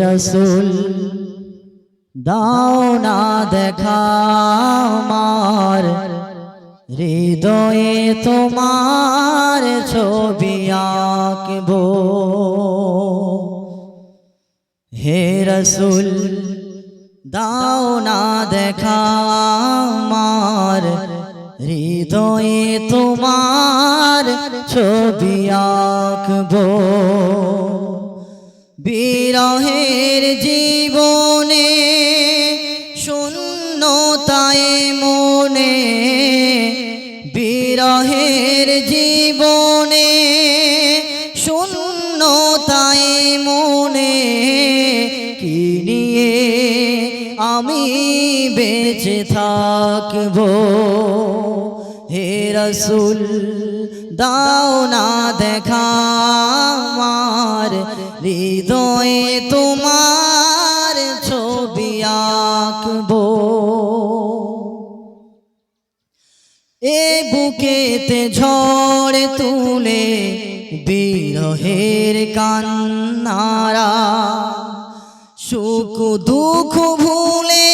রসুল, দাও না দেখা আমার হৃদয়ে তোমার ছবি আঁকব। হে রসুল, দাও না দেখা আমার হৃদয়ে তোমার ছবি আঁকবো। বিরহের জীবনে শূন্যতায় মনে বিরহের জীবনে শূন্যতায় মনে কি নিয়ে আমি বেঁচে থাকব? হে রসুল, দাও না দেখা আমার হৃদয়ে তোমার ছবি আঁকবো। এ বুকেতে ঝড় তুলে বিরহের কান্নারা সুখ দুঃখ ভুলে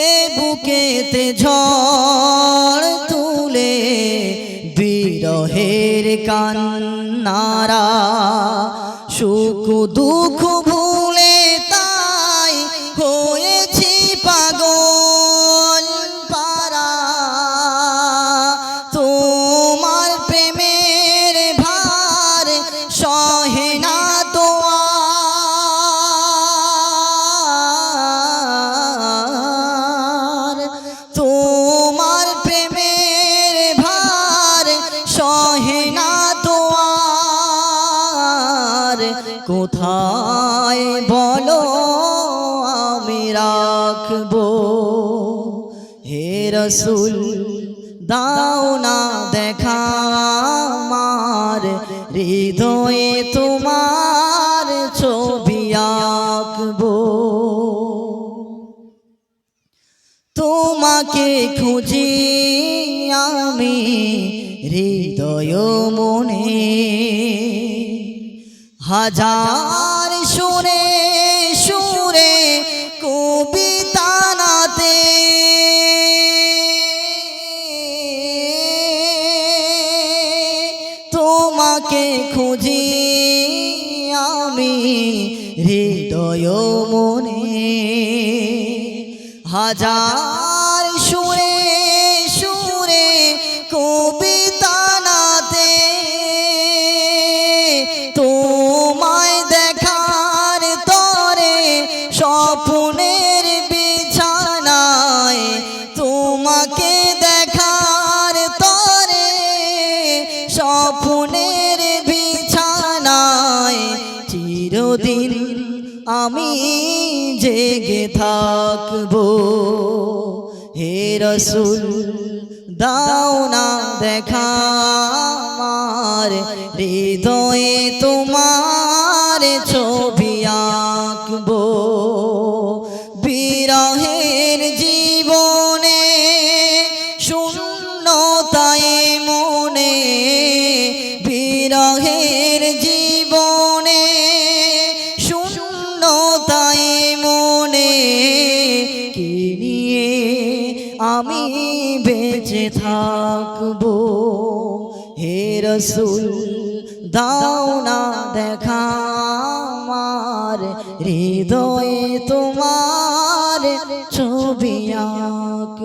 এ বুকে তে ঝড় তুলে বিরহের কান্নারা সুখ দুঃখ তোমার প্রেমের ভার সহে না তোমার। কোথায় বলো আমি রাখব? হে রসুল, দাও না দেখা আমার। হৃদয়ে তোমার ছবি আঁকবো। তোমাকে খুঁজি আমি হৃদয় মনে। হাজার সুরে সুরে কবিতা নাতে। তোমাকে খুঁজি আমি হৃদয় মনে। হাজার চিরদিন আমি জেগে থাকব হে রসুল দাও না দেখা আমার হৃদয়ে তোমার আমি বেঁচে থাকব। হে রসুল দাও না দেখা আমার হৃদয়ে তোমার ছবি আঁকবো